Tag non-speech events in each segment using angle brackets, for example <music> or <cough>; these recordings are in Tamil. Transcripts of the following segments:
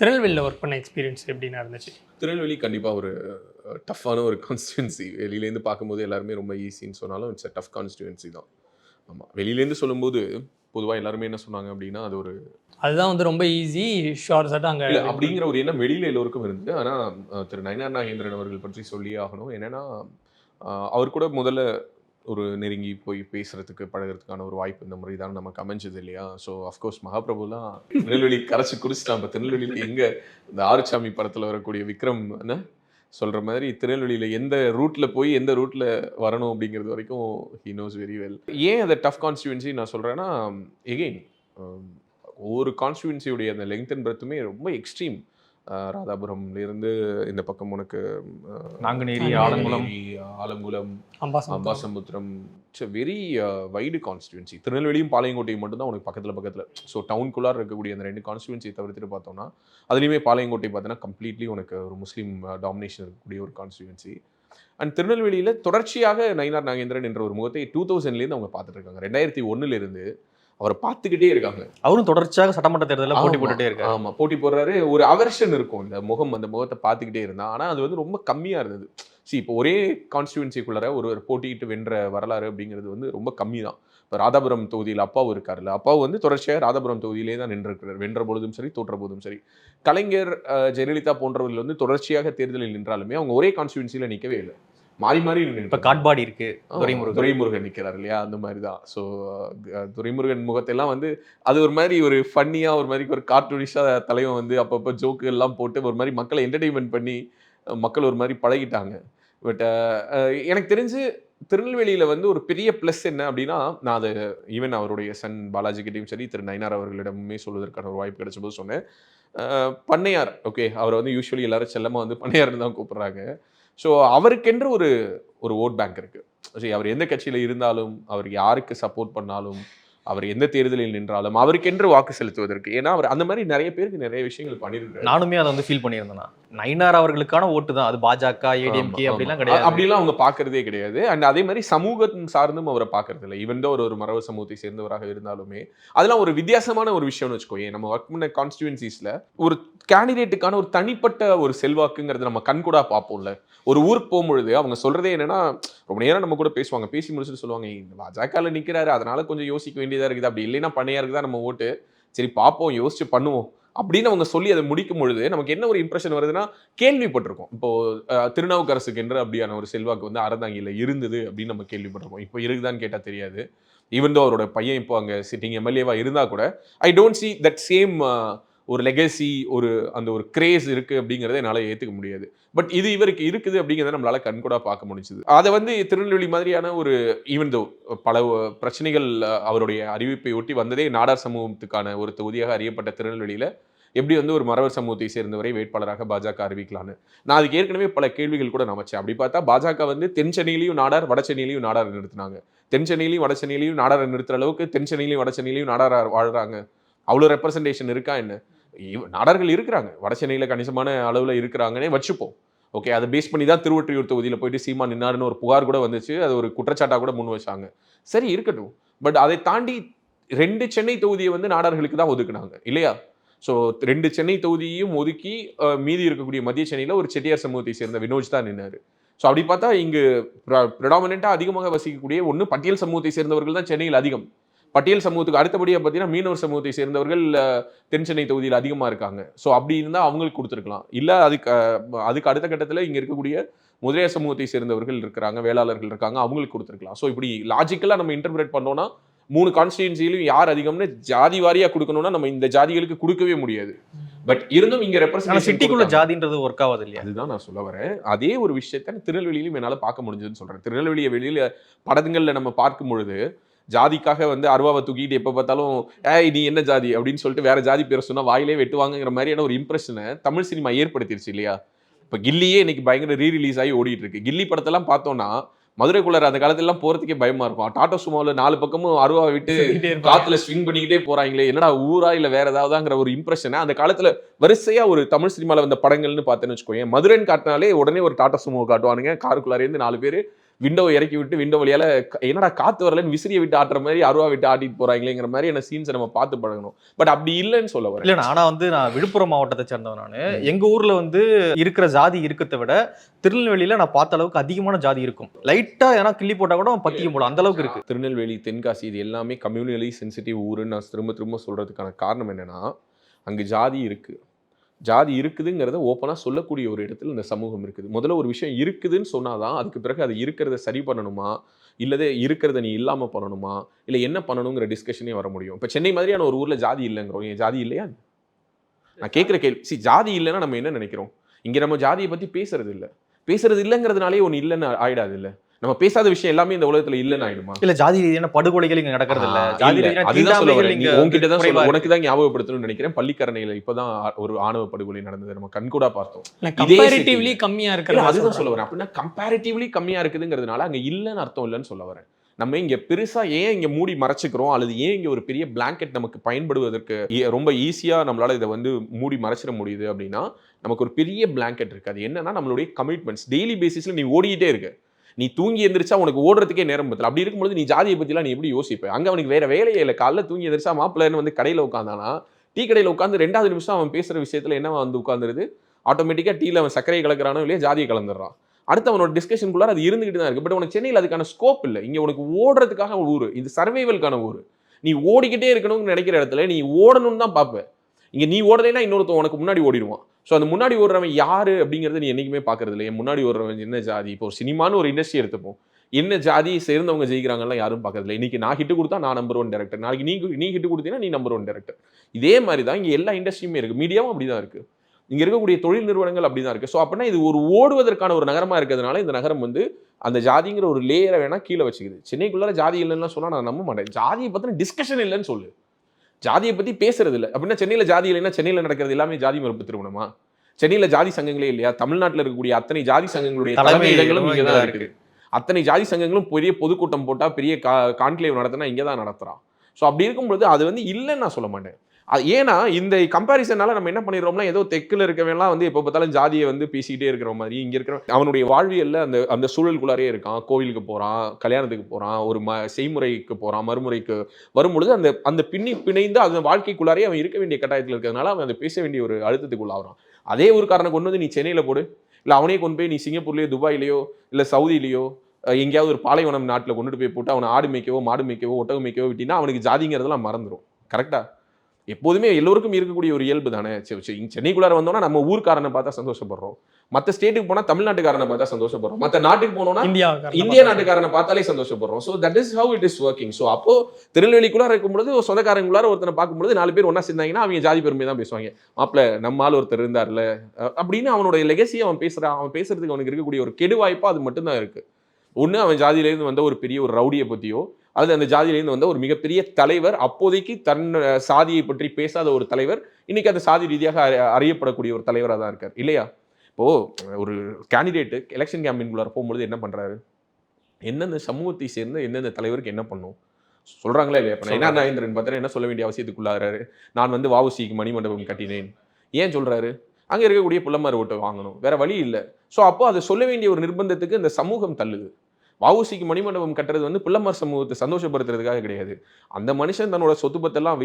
திருநெல்வேலியில் ஒர்க் பண்ண எக்ஸ்பீரியன்ஸ் எப்படின்னா இருந்துச்சு? திருநெல்வேலி கண்டிப்பாக ஒரு டஃப்பான ஒரு கான்ஸ்டுவன்சி வெளியிலேருந்து பார்க்கும்போது எல்லாருமே ரொம்ப ஈஸின்னு சொன்னாலும் இட்ஸ் அ டஃப் கான்ஸ்டுவன்சி தான். ஆமாம் வெளியிலேருந்து சொல்லும்போது பொதுவாக எல்லாருமே என்ன சொன்னாங்க அப்படின்னா அது ஒரு அதுதான் வந்து ரொம்ப ஈஸி ஷார்ட் சட் அங்கே அப்படிங்கிற ஒரு எண்ணம் வெளியில எல்லோருக்கும் இருந்தது. ஆனா அஹ், திரு நயனார் நாகேந்திரன் அவர்கள் பற்றி சொல்லியே ஆகணும். என்னன்னா அவர் கூட முதல்ல ஒரு நெருங்கி போய் பேசுறதுக்கு பழகுறதுக்கான ஒரு வாய்ப்பு இந்த முறை தான் நமக்கு அமைஞ்சது இல்லையா? ஸோ அஃப்கோர்ஸ் மகாபிரபுலாம் திருநெல்வேலி கரைச்சி குடிச்சிட்டான் இப்போ திருநெல்வேலியில் எங்கே இந்த ஆறுசாமி படத்தில் வரக்கூடிய விக்ரம் என்ன சொல்கிற மாதிரி திருநெல்வேலியில் எந்த ரூட்டில் போய் எந்த ரூட்டில் வரணும் அப்படிங்கிறது வரைக்கும் ஹி நோஸ் வெரி வெல் ஏன் அதை டஃப் கான்ஸ்டியூன்சி நான் சொல்கிறேன்னா எகெயின் um, ஒவ்வொரு கான்ஸ்டியூன்சியுடைய அந்த லெங்த் அண்ட் பிரத்துமே ரொம்ப எக்ஸ்ட்ரீம் ராதாபுரம்ல இருந்து இந்த பக்கம் உனக்கு Nanguneri Alangulam. Alangulam அம்பாசம் Ambasamudram. It's very wide constituency திருநெல்வேலியும் பாளையங்கோட்டையும் மட்டும்தான் உனக்கு பக்கத்தில் பக்கத்தில். ஸோ டவுனுக்குள்ளார இருக்கக்கூடிய அந்த ரெண்டு கான்ஸ்டியூன்சியை தவிர்த்துட்டு பார்த்தோம்னா அதுலேயுமே பாளையங்கோட்டை பார்த்தீங்கன்னா கம்ப்ளீட்லி உனக்கு ஒரு முஸ்லீம் டாமினேஷன் இருக்கக்கூடிய ஒரு கான்ஸ்டியூன்சி அண்ட் திருநெல்வேலியில் தொடர்ச்சியாக நயினார் நாகேந்திரன் என்ற ஒரு முகத்தை டூ தௌசண்ட்லேருந்து அவங்க பார்த்துட்டு இருக்காங்க. ரெண்டாயிரத்தி ஒன்றுலேருந்து அவரை பார்த்துக்கிட்டே இருக்காங்க. அவரும் தொடர்ச்சியாக சட்டமன்ற தேர்தலில் போட்டி ஆமா, போட்டுட்டே இருக்காரு. ஆமா போட்டி போடுறாரு. ஒரு அவர்ஷன் இருக்கும். இந்த முகம் அந்த முகத்தை பார்த்துக்கிட்டே இருந்தா. ஆனா அது வந்து ரொம்ப கம்மியா இருந்தது. see இப்போ ஒரே கான்ஸ்டியூன்சிக்குள்ளார ஒரு ஒரு போட்டியிட்டு வென்ற வரலாறு அப்படிங்கிறது வந்து ரொம்ப கம்மி தான் இப்போ ராதாபுரம் தொகுதியில் அப்பாவும் இருக்காருல்ல. அப்பாவும் வந்து தொடர்ச்சியாக ராதாபுரம் தொகுதியிலே தான் நின்றிருக்கிறார். வென்ற பொழுதும் சரி தோற்ற போதும் சரி. கலைஞர் ஜெயலலிதா போன்றவர்கள் வந்து தொடர்ச்சியாக தேர்தலில் நின்றாலுமே அவங்க ஒரே கான்ஸ்டியூன்சியில் நிற்கவே இல்லை. மாறி மாறி இப்ப காட்பாடி இருக்கு துரைமுருகன். துரைமுருகன் நிற்கிறார் இல்லையா? அந்த மாதிரி தான் ஸோ துரைமுருகன் முகத்தெல்லாம் வந்து அது ஒரு மாதிரி ஒரு ஃபன்னியாக ஒரு மாதிரி ஒரு கார்ட்டூனிஷாக தலைவன் வந்து அப்பப்போ ஜோக்கு எல்லாம் போட்டு ஒரு மாதிரி மக்களை என்டர்டெயின்மெண்ட் பண்ணி மக்கள் ஒரு மாதிரி பழகிட்டாங்க. பட் எனக்கு தெரிஞ்சு திருநெல்வேலியில் வந்து ஒரு பெரிய ப்ளஸ் என்ன அப்படின்னா நான் அது ஈவன் அவருடைய சன் பாலாஜி கிட்டையும் சரி திரு நயினார் அவர்களிடமுமே சொல்வதற்கான ஒரு வாய்ப்பு கிடைச்சபோது சொன்னேன். அஹ், பண்ணையார் ஓகே அவரை வந்து யூஸ்வலி எல்லாரும் செல்லமாக வந்து பண்ணையார்னு தான் கூப்பிடுறாங்க. ஸோ அவருக்கென்று ஒரு ஒரு ஓட் பேங்க் இருக்கு. சரி அவர் எந்த கட்சியில் இருந்தாலும் அவர் யாருக்கு சப்போர்ட் பண்ணாலும் அவர் எந்த தேர்தலில் நின்றாலும் அவருக்கென்று வாக்கு செலுத்துவதற்கு. ஏன்னா அவர் அந்த மாதிரி நிறைய பேருக்கு நிறைய விஷயங்கள் பண்ணியிருக்காரு நானுமே அதை வந்து ஃபீல் பண்ணியிருந்தேன் நயினார் அவர்களுக்கான ஓட்டு தான். அது பாஜக ஏடிஎம்கே அப்படிலாம். கிடையாது. அப்படிலாம் அவங்க பார்க்கறதே கிடையாது. அண்ட் அதே மாதிரி சமூகம் சார்ந்தும் அவரை பார்க்கறது இல்லை ஈவன் ஒரு ஒரு மரபு சமூகத்தை சேர்ந்தவராக இருந்தாலுமே அதெல்லாம் ஒரு வித்தியாசமான ஒரு விஷயம்னு வச்சுக்கோயே நம்ம ஒர்க் பண்ண கான்ஸ்டியூன்சிஸ்ல ஒரு கேண்டிடேட்டுக்கான ஒரு தனிப்பட்ட ஒரு செல்வாக்குங்கிறது நம்ம கண்கூடா பார்ப்போம்ல. ஒரு ஊருக்கு போகும்பொழுது அவங்க சொல்றதே என்னன்னா ரொம்ப நேரம் நம்ம கூட பேசுவாங்க. பேசி முடிச்சுட்டு சொல்லுவாங்க பாஜகவில் நிற்கிறாரு அதனால கொஞ்சம் யோசிக்க வேண்டியதா இருக்குது. அப்படி இல்லைன்னா பண்ணையாருக்கு தான் நம்ம ஓட்டு. சரி பார்ப்போம் யோசிச்சு பண்ணுவோம். அப்படின்னு அவங்க சொல்லி அதை முடிக்கும் பொழுது நமக்கு என்ன ஒரு இம்ப்ரெஷன் வருதுன்னா கேள்விப்பட்டிருக்கோம். இப்போ திருநாவுக்கரசுக்கு என்று அப்படியான ஒரு செல்வாக்கு வந்து அறந்தாங்கியில் இருந்தது அப்படின்னு நம்ம கேள்விப்பட்டிருக்கோம் இப்போ இருக்குதான்னு கேட்டால் தெரியாது. ஈவன் தோ அவரோட பையன் இப்போ அங்கே சிட்டிங் எம்எல்ஏவாக இருந்தால் கூட I don't see that same ஒரு லெகசி ஒரு அந்த ஒரு கிரேஸ் இருக்குது அப்படிங்கிறத என்னால் ஏற்றுக்க முடியாது. பட் இது இவருக்கு இருக்குது அப்படிங்கிறத நம்மளால கண்கூடாக பார்க்க முடிஞ்சுது. அதை வந்து திருநெல்வேலி மாதிரியான ஒரு ஈவன் தோ பல பிரச்சனைகள் அவருடைய அறிவிப்பை ஒட்டி வந்ததே நாடார் சமூகத்துக்கான ஒரு தொகுதியாக அறியப்பட்ட திருநெல்வேலியில் எப்படி வந்து ஒரு மரவர் சமூகத்தை சேர்ந்தவரை வேட்பாளராக பாஜக அறிவிக்கலான்னு நான் அதுக்கு ஏற்கனவே பல கேள்விகள் கூட நமைச்சேன் அப்படி பார்த்தா பாஜக வந்து தென் சென்னையிலையும் நாடார் வட சென்னையிலையும் நாடார் நிறுத்தினாங்க. தென் சென்னையிலையும் வட சென்னையிலையும் நாடார் நிறுத்துற அளவுக்கு தென் சென்னையிலையும் வட சென்னையிலையும் நாடார் வாழ்றாங்க. அவ்வளோ ரெப்ரசன்டேஷன் இருக்கா என்ன? நாடார்கள் இருக்கிறாங்க. வட சென்னையில் கணிசமான அளவில் இருக்கிறாங்கன்னே வச்சுப்போம். ஓகே அதை பேஸ் பண்ணி தான் திருவொற்றியூர் தொகுதியில் போயிட்டு சீமா நின்னாருன்னு ஒரு புகார் கூட வந்துச்சு. அது ஒரு குற்றச்சாட்டாக கூட முன் வச்சாங்க. சரி இருக்கட்டும். பட் அதை தாண்டி ரெண்டு சென்னை தொகுதியை வந்து நாடார்களுக்கு தான் ஒதுக்குனாங்க இல்லையா? ஸோ ரெண்டு சென்னை தொகுதியையும் ஒதுக்கி மீதி இருக்கக்கூடிய மத்திய சென்னையில் ஒரு செட்டியார் சமூகத்தை சேர்ந்த வினோஜ் தான் நின்னார். ஸோ அப்படி பார்த்தா இங்கு ப்ரடாமினாக அதிகமாக வசிக்கக்கூடிய ஒன்று பட்டியல் சமூகத்தை சேர்ந்தவர்கள் தான் சென்னையில் அதிகம். பட்டியல் சமூகத்துக்கு அடுத்தபடியாக பார்த்தீங்கன்னா மீனவர் சமூகத்தை சேர்ந்தவர்கள் தென் சென்னை தொகுதியில் அதிகமாக இருக்காங்க. ஸோ அப்படி இருந்தால் அவங்களுக்கு கொடுத்துருக்கலாம். இல்லை அதுக்கு அதுக்கு அடுத்த கட்டத்தில் இங்கே இருக்கக்கூடிய முதலியார் சமூகத்தை சேர்ந்தவர்கள் இருக்கிறாங்க வேளாளர்கள் இருக்காங்க அவங்களுக்கு கொடுத்துருக்கலாம். ஸோ இப்படி லாஜிக்கலாக நம்ம இன்டர்பிரேட் பண்ணோம்னா மூணு கான்ஸ்டியூன்சிலையும் யார் அதிகம்னு ஜாதி வாரியாக கொடுக்கணும்னா நம்ம இந்த ஜாதிகளுக்கு கொடுக்கவே முடியாது. பட் இருந்தும் இங்கே ரெப்ரசன்ட் சிட்டிக்குள்ள ஜாதின்றது ஒர்க் ஆகாது இல்லையா? அதுதான் நான் சொல்ல வரேன். அதே ஒரு விஷயத்த திருநெல்வேலியிலும் என்னால் பார்க்க முடிஞ்சதுன்னு சொல்றேன். திருநெல்வேலியை வெளியில படங்கள்ல நம்ம பார்க்கும் பொழுது ஜாதிக்காக வந்து அருவாவை தூக்கிட்டு எப்போ பார்த்தாலும் ஏய் நீ என்ன ஜாதி? அப்படின்னு சொல்லிட்டு வேற ஜாதி பேரை சொன்னா வாயிலே வெட்டுவாங்கங்கிற மாதிரியான ஒரு இம்ப்ரெஷனை தமிழ் சினிமா ஏற்படுத்திருச்சு இல்லையா? இப்போ கில்லியே இன்னைக்கு பயங்கர ரீ ரிலீஸ் ஆகி ஓடிட்டு இருக்கு கில்லி படத்தெல்லாம் பார்த்தோம்னா மதுரைக்குள்ளார அந்த காலத்துலலாம் போறதுக்கே பயமா இருக்கும். டாட்டா சுமாவில் நாலு பக்கமும் அருவா விட்டு. காத்துல ஸ்விங் பண்ணிக்கிட்டே போறாங்களே என்னடா ஊரா இல்ல வேற ஏதாவதாங்கிற ஒரு இம்ப்ரெஷனை அந்த காலத்துல வரிசையா ஒரு தமிழ் சினிமால வந்த படங்கள்னு பார்த்தேன்னு வச்சுக்கோங்க மதுரைன்னு காட்டினாலே உடனே ஒரு டாடா சுமோ காட்டுவானுங்க. காருக்குள்ளார இருந்து நாலு பேர் விண்டோ இறக்கி விட்டு விண்டோ வழியால என்னடா காத்து வரலன்னு விசிறியை விட்டு ஆட்டுற மாதிரி அருவா விட்டு ஆட்டிட்டு போறாங்களேங்கிற மாதிரி என்ன சீன்ஸை நம்ம பார்த்து பழகணும். பட் அப்படி இல்லைன்னு சொல்ல வரேன். இல்ல ஆனா வந்து நான் விழுப்புரம் மாவட்டத்தை சேர்ந்தவன் நானு. எங்க ஊர்ல வந்து இருக்கிற ஜாதி இருக்கத்தை விட திருநெல்வேலியில நான் பார்த்த அளவுக்கு அதிகமான ஜாதி இருக்கும். லைட்டா ஏன்னா கிள்ளி போட்டா கூட பத்திக்க போடும் அந்த அளவுக்கு இருக்கு. திருநெல்வேலி தென்காசி இது எல்லாமே கம்யூனலி சென்சிட்டிவ் ஊருன்னு நான் திரும்ப திரும்ப சொல்றதுக்கான காரணம் என்னன்னா அங்கு ஜாதி இருக்கு. ஜாதி இருக்குதுங்கிறத ஓப்பனாக சொல்லக்கூடிய ஒரு இடத்துல இந்த சமூகம் இருக்குது. முதல்ல ஒரு விஷயம் இருக்குதுன்னு சொன்னால் தான் அதுக்கு பிறகு அது இருக்கிறத சரி பண்ணணுமா? இல்லதே இருக்கிறத நீ இல்லாமல் பண்ணணுமா? இல்லை என்ன பண்ணணுங்கிற டிஸ்கஷனே வர முடியும். இப்போ சென்னை மாதிரியான ஒரு ஊரில் ஜாதி இல்லைங்கிறோம். என் ஜாதி இல்லையா? நான் கேட்குற கேள்வி. சி ஜாதி இல்லைன்னா நம்ம என்ன நினைக்கிறோம்? இங்கே நம்ம ஜாதியை பற்றி பேசுறது இல்லை. பேசுறது இல்லைங்கிறதுனாலே ஒன்று இல்லைன்னு ஆயிடாது இல்லை? நம்ம பேசாத விஷயம் எல்லாமே இந்த உலகத்தில் இல்லைன்னு ஆயிடுமா? இல்ல ஜாதி ரீதியான படுகொலைகள் இங்க நடக்கிறது இல்ல. ஜாதி ரீதியான உன்கிட்ட தான் இருக்கு. உனக்கு தான் ஞாபகப்படுத்தணும்னு நினைக்கிறேன். பள்ளிக்கரணையில இப்பதான் ஒரு ஆணவ படுகொலை நடந்தது. நம்ம கண்கூடா பார்த்தோம். கம்பேரிட்டிவ்லி. கம்மியா இருக்கிறது அதுதான் சொல்ல வரேன். அப்படின்னா கம்பேரிட்டிவ்லி கம்மியா இருக்குதுங்கிறதுனால அங்க இல்லைன்னு அர்த்தம் இல்லைன்னு சொல்ல வரேன். நம்ம இங்க பெருசா ஏன் இங்க மூடி மறைச்சுக்கிறோம்? அல்லது ஏன் இங்க ஒரு பெரிய பிளாங்கெட் நமக்கு பயன்படுவதற்கு ரொம்ப ஈஸியா நம்மளால இதை வந்து மூடி மறைச்சிட முடியுது அப்படின்னா நமக்கு ஒரு பெரிய பிளாங்கெட் இருக்கு. அது என்னன்னா நம்மளுடைய கமிட்மெண்ட்ஸ் டெய்லி பேசிஸ்ல நீ ஓடிக்கிட்டே இருக்க. நீ தூங்கி எந்திரிச்சா உனக்கு ஓடுறதுக்கே நேரம் பத்தல. அப்படி இருக்கும்போது நீ ஜாதியை பத்திலாம் நீ எப்படி யோசிப்ப? அங்க அவனுக்கு வேற வேலையே இல்லை. காலைல தூங்கி எந்திரிச்சா மாப்பிள்ளைன்னு வந்து கடையில உட்காந்தானா டீ கடையில உட்காந்து ரெண்டாவது நிமிஷம் அவன் பேசுற விஷயத்துல என்ன வந்து உட்காந்துருது ஆட்டோமேட்டிக்கா டீல அவன் சர்க்கரையை கலக்குறானோ இல்லையா ஜாதியை கலந்துடுறான். அடுத்து அவனோட டிஸ்கஷனுக்குள்ளார அது இருந்துகிட்டு தான் இருக்கு. பட் உனக்கு சென்னையில் அதுக்கான ஸ்கோப் இல்லை. இங்கே உனக்கு ஓடுறதுக்காக ஊர். இது சர்வைவல்கான ஊர். நீ ஓடிக்கிட்டே இருக்கணும்னு நினைக்கிற இடத்துல நீ ஓடணும்னு தான் பார்ப்பேன் இங்கே நீ ஓடலைன்னா இன்னொருத்தன் உனக்கு முன்னாடி ஓடிடுவான். ஸோ அந்த முன்னாடி ஓடுறவன் யாரு அப்படிங்கிறத நீ என்னைக்குமே பார்க்கறது இல்லை என் முன்னாடி ஓடுறவன் என்ன ஜாதி? இப்போ ஒரு சினிமான்னு ஒரு இண்டஸ்ட்ரி எடுத்துப்போம். என்ன ஜாதி சேர்ந்தவங்க ஜெயிக்கிறாங்கலாம் யாரும் பார்க்கறதில்ல இன்னைக்கு நான் ஹிட்டு கொடுத்தா நான் நம்பர் ஒன் டேரக்டர் நாளைக்கு நீ நீ ஹிட்டு கொடுத்தீங்கன்னா நீ நம்பர் ஒன் டேரக்டர் இதே மாதிரி தான் இங்கே எல்லா இண்டஸ்ட்ரியுமே இருக்குது மீடியாவும் அப்படிதான் இருக்குது இங்கே இருக்கக்கூடிய தொழில் நிறுவனங்கள் அப்படிதான் இருக்குது ஸோ அப்படின்னா இது ஒரு ஓடுவதற்கான ஒரு நகரமாக இருக்கிறதுனால இந்த நகரம் வந்து அந்த ஜாதிங்கிற ஒரு லேயரை வேணால் கீழே வச்சுக்குது. சென்னைக்குள்ளார ஜாதி இல்லைன்னா சொன்னால் நான் நம்ப மாட்டேன். ஜாதியை பத்தின டிஸ்கஷன் இல்லைன்னு சொல்லு. ஜாதியை பத்தி பேசுறது இல்லை அப்படின்னா சென்னையில ஜாதி இல்லைன்னா சென்னையில நடக்கிறது எல்லாமே ஜாதி மறுப்பு திருமணமா? சென்னையில ஜாதி சங்கங்களே இல்லையா? தமிழ்நாட்டுல இருக்கக்கூடிய அத்தனை ஜாதி சங்கங்களுடைய தலைமை இடங்களும் இங்க தான் இங்கதான் இருக்குது அத்தனை ஜாதி சங்கங்களும் பெரிய பொதுக்கூட்டம் போட்டா பெரிய கான்க்ளேவ் நடத்தினா இங்கே தான் நடத்துறான். ஸோ அப்படி இருக்கும்பொழுது அது வந்து இல்லைன்னு நான் சொல்ல மாட்டேன். ஏன்னா இந்த கம்பாரிசனால நம்ம என்ன பண்ணிடுறோம்னா ஏதோ தெற்குல இருக்கவன்லாம் வந்து எப்போ பார்த்தாலும் ஜாதியை வந்து பேசிக்கிட்டே இருக்கிற மாதிரி இங்கே இருக்கிற அவனுடைய வாழ்வியல்ல அந்த அந்த சூழலுக்குள்ளாரே இருக்கான். கோவிலுக்கு போகிறான் கல்யாணத்துக்கு போகிறான் ஒரு ம செய்முறைக்கு போகிறான் மறுமுறைக்கு வரும்பொழுது அந்த அந்த பின்னி பிணைந்து அந்த வாழ்க்கைக்குள்ளாரே அவன் இருக்க வேண்டிய கட்டாயத்தில் இருக்கிறதுனால அவன் அதை பேச வேண்டிய ஒரு அழுத்தத்துக்குள்ளாகிறான். அதே ஒரு காரணம் கொண்டு வந்து நீ சென்னையில் போடு. இல்லை அவனே கொண்டு போய் நீ சிங்கப்பூர்லேயோ துபாயிலையோ இல்லை சவுதியிலேயோ எங்கேயாவது ஒரு பாலைவனம் நாட்டில் கொண்டுட்டு போய் போட்டு அவனை ஆடு மேய்க்கவோ மாடு மேய்க்கவோ ஒட்டகம் மேய்க்கவோ விட்டினா அவனுக்கு ஜாதிங்கிறதெல்லாம் மறந்துடும் கரெக்டாக எப்போதுமே எல்லோருக்கும் இருக்கக்கூடிய ஒரு இயல்பு தானே? சென்னைக்குள்ளார வந்தோம்னா நம்ம ஊர்க்காரனை பார்த்தா சந்தோஷப்படுறோம். மற்ற ஸ்டேட்டுக்கு போனா தமிழ்நாட்டுக்காரனை பார்த்தா சந்தோஷப்படுறோம். மற்ற நாட்டுக்கு போனோம்னா இந்தியா இந்திய நாட்டுக்காரனை பார்த்தாலே சந்தோஷப்படுறோம். So that is how it is working so அப்போ திருநெல்வேலிக்குள்ளார இருக்கும்பொழுது ஒரு சொந்தக்காரங்களுக்குள்ளார ஒருத்தனை பார்க்கும்பொழுது நாலு பேர் ஒண்ணா சேர்ந்தாங்கன்னா அவங்க ஜாதி பெருமை தான் பேசுவாங்க. மாப்பிள்ள நம்ம ஆள் ஒருத்தர் இருந்தார்ல அப்படின்னு அவனுடைய லெகசி அவன் பேசுறான் அவன் பேசுறதுக்கு அவனுக்கு இருக்கக்கூடிய ஒரு கெடு வாய்ப்பா அது மட்டும்தான் இருக்கு. ஒண்ணு அவன் ஜாதியிலேருந்து வந்த ஒரு பெரிய ஒரு ரவுடியை பத்தியோ அல்லது அந்த ஜாதியிலேருந்து வந்த ஒரு மிகப்பெரிய தலைவர் அப்போதைக்கு தன் சாதியை பற்றி பேசாத ஒரு தலைவர் இன்னைக்கு அந்த சாதி ரீதியாக அறி- அறியப்படக்கூடிய ஒரு தலைவராக தான் இருக்கார். இல்லையா? இப்போ ஒரு கேண்டிடேட்டு எலெக்ஷன் கேம்பெயின்குள்ளார போகும்பொழுது என்ன பண்றாரு? எந்தெந்த சமூகத்தை சேர்ந்த எந்தெந்த தலைவருக்கு என்ன பண்ணும்? சொல்றாங்களா இல்லையா? இப்போ என்ன நாயந்திரன் பார்த்தா என்ன சொல்ல வேண்டிய அவசியத்துக்குள்ளாராரு நான் வந்து வாவுசிக்கு மணிமண்டபம் கட்டினேன். ஏன் சொல்றாரு? அங்க இருக்கக்கூடிய புள்ளமார் ஓட்டை வாங்கணும். வேற வழி இல்லை. ஸோ அப்போ அதை சொல்ல வேண்டிய ஒரு நிர்பந்தத்துக்கு இந்த சமூகம் தள்ளுது. வவுசிக்கு மணிமண்டபம் கட்டுறது வந்து பிள்ளைமார் சமூகத்தை சந்தோஷப்படுத்துறதுக்காக கிடையாது. அந்த மனுஷன் தன்னோட சொத்து பத்தெல்லாம்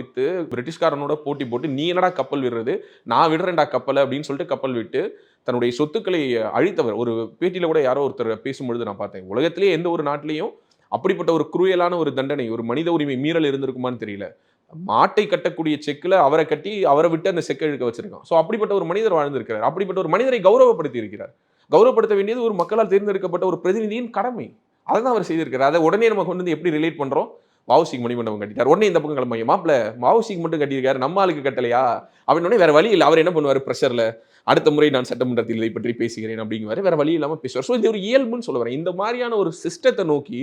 பிரிட்டிஷ்காரனோட போட்டி போட்டு நீ என்னடா கப்பல் விடுறது? நான் விடுறேன்டா கப்பலை அப்படின்னு சொல்லிட்டு கப்பல் விட்டு தன்னுடைய சொத்துக்களை அழித்தவர். ஒரு பேட்டியில் கூட யாரோ ஒருத்தர் பேசும்பொழுது நான் பார்த்தேன் உலகத்திலேயே எந்த ஒரு நாட்டிலையும் அப்படிப்பட்ட ஒரு குறுயலான ஒரு தண்டனை ஒரு மனித உரிமை மீறல் இருந்திருக்குமான்னு தெரியல. மாட்டை கட்டக்கூடிய செக்கில் அவரை கட்டி அவரை விட்டு அந்த செக்கை இழுக்க வச்சிருக்கான். ஸோ அப்படிப்பட்ட ஒரு மனிதர் வாழ்ந்திருக்கிறார். அப்படிப்பட்ட ஒரு மனிதரை கௌரவப்படுத்தி இருக்கிறார் கௌரவப்படுத்த வேண்டியது ஒரு மக்களால் தேர்ந்தெடுக்கப்பட்ட ஒரு பிரதிநிதியின் கடமை. அதை தான் அவர் செய்திருக்கிறார். அதை உடனே நம்ம கொண்டு வந்து எப்படி ரிலேட் பண்ணுறோம் வாவுசிக்கு மணிமண்டபம் கட்டிட்டார். உடனே இந்த பக்கம் கிளம்பிங்க. மாப்பிள வாவுசிக்கு மட்டும் கட்டியிருக்காரு. நம்ம ஆளுக்கு கட்டலையா? அப்படின்னு உடனே வேற வழி இல்லை. அவர் என்ன பண்ணுவார்? ப்ரெஷரில் அடுத்த முறை நான் சட்டமன்றத்தில் இதை பற்றி பேசுகிறேன் அப்படிங்குவாரு. வேற வழி இல்லாமல் பேசுவார். ஸோ இது ஒரு இயல்புன்னு சொல்ல வரேன். இந்த மாதிரியான ஒரு சிஸ்டத்தை நோக்கி